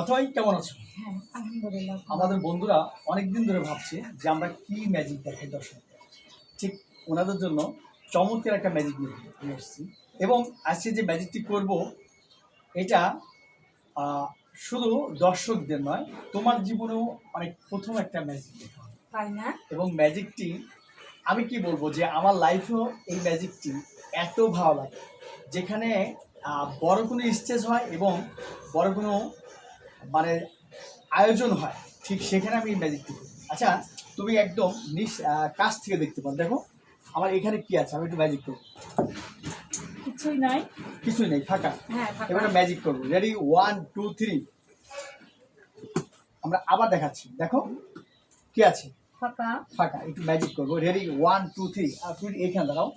অথই কেমন আছো? হ্যাঁ আলহামদুলিল্লাহ আমাদের বন্ধুরা অনেক দিন ধরে ভাবছে যে আমরা কি ম্যাজিক দেখাই দর্শক ঠিক ওনাদের জন্য চমৎকার একটা ম্যাজিক নিয়ে এসেছি। এবং আজকে যে ম্যাজিকটি করব এটা শুধু দর্শকদের নয় তোমার জীবনেও অনেক প্রথম একটা ম্যাজিক দেখা তাই না? এবং ম্যাজিকটি আমি কি বলব যে আমার লাইফেও এই ম্যাজিকটি এত ভালো লাগে। যেখানে বড় কোনো স্টেজ হয় এবং বড় কোনো মানে আয়োজন হয় ঠিক সেখানে আমি ম্যাজিকটি করি আচ্ছা তুমি একদম আহ, কাছ থেকে দেখতে পারো দেখো আমার এখানে কি আছে? আমি একটু ম্যাজিক করব। কিছুই নাই। কিছুই নাই ফাঁকা। হ্যাঁ ফাঁকা। এবারে ম্যাজিক করব। রেডি ওয়ান টু থ্রি আমরা আবার দেখাচ্ছি। দেখো কি আছে? ফাঁকা। ফাঁকা একটু ম্যাজিক করব। রেডি ওয়ান টু থ্রি আর তুমি এখানে দাঁড়াও।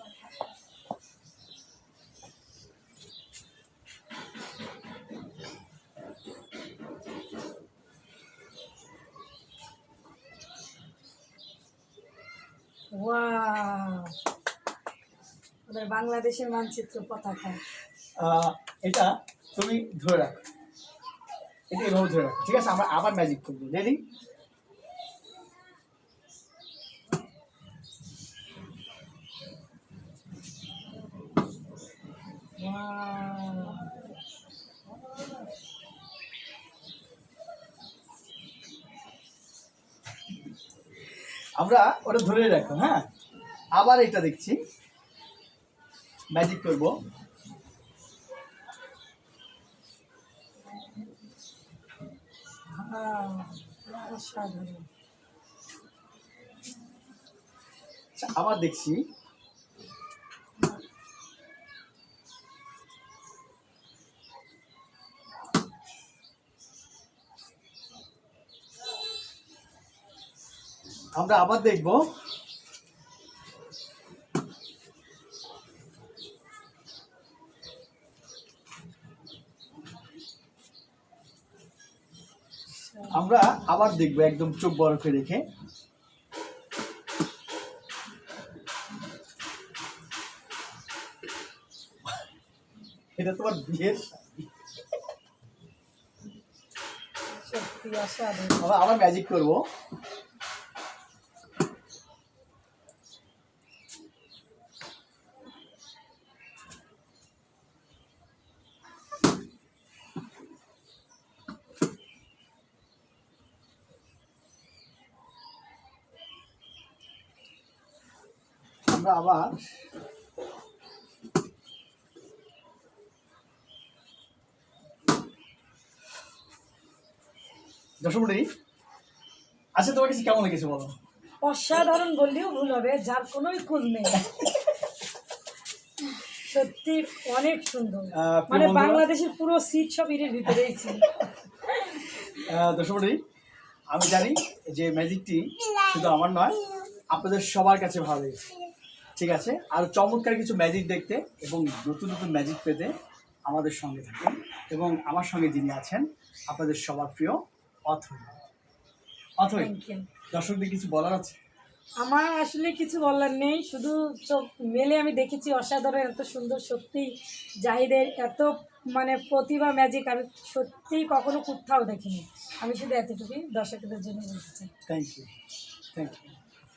বাংলাদেশের মানচিত্র পতাকা। এটা তুমি ধরে রাখো। এটা এভাবে ধরে রাখো। ঠিক আছে আমরা আবার ম্যাজিক করব। রেডি ওয়াও আমরা ওটা ধরে রাখো হ্যাঁ? আবার এটা দেখছি। ম্যাজিক করব। আচ্ছা, আবার দেখছি। আমরা আবার দেখব। আমরা আবার দেখব একদম চোখ বরফে রেখে। এটা তোমার বিয়ের আবার ম্যাজিক করব। আমরা আবার আচ্ছা তোমার কাছে কেমন লেগেছে বলো? অসাধারণ বললেও ভুল হবে যার কোনোই কুল নেই। সত্যি অনেক সুন্দর। মানে বাংলাদেশের পুরো সিট সব এর ভিতরেই ছিল। দর্শক আমি জানি যে ম্যাজিকটি শুধু আমার নয় আপনাদের সবার কাছে ভালো লেগেছে। ঠিক আছে? আর চমৎকার কিছু ম্যাজিক দেখতে এবং নতুন নতুন ম্যাজিক পেতে আমাদের সঙ্গে থাকুন এবং আমার সঙ্গে যিনি আছেন আপনাদের সবার প্রিয় থ্যাংক ইউ দর্শকদের কিছু বলার আছে? আমার আসলে কিছু বলার নেই শুধু চোখ মেলে আমি দেখেছি অসাধারণ এত সুন্দর সত্যি জাহিদের এত মানে প্রতিভা ম্যাজিক আমি সত্যিই কখনো কোথাও দেখিনি। আমি শুধু এতটুকুই দর্শকদের জন্য বলতে চাই। Thank you thank you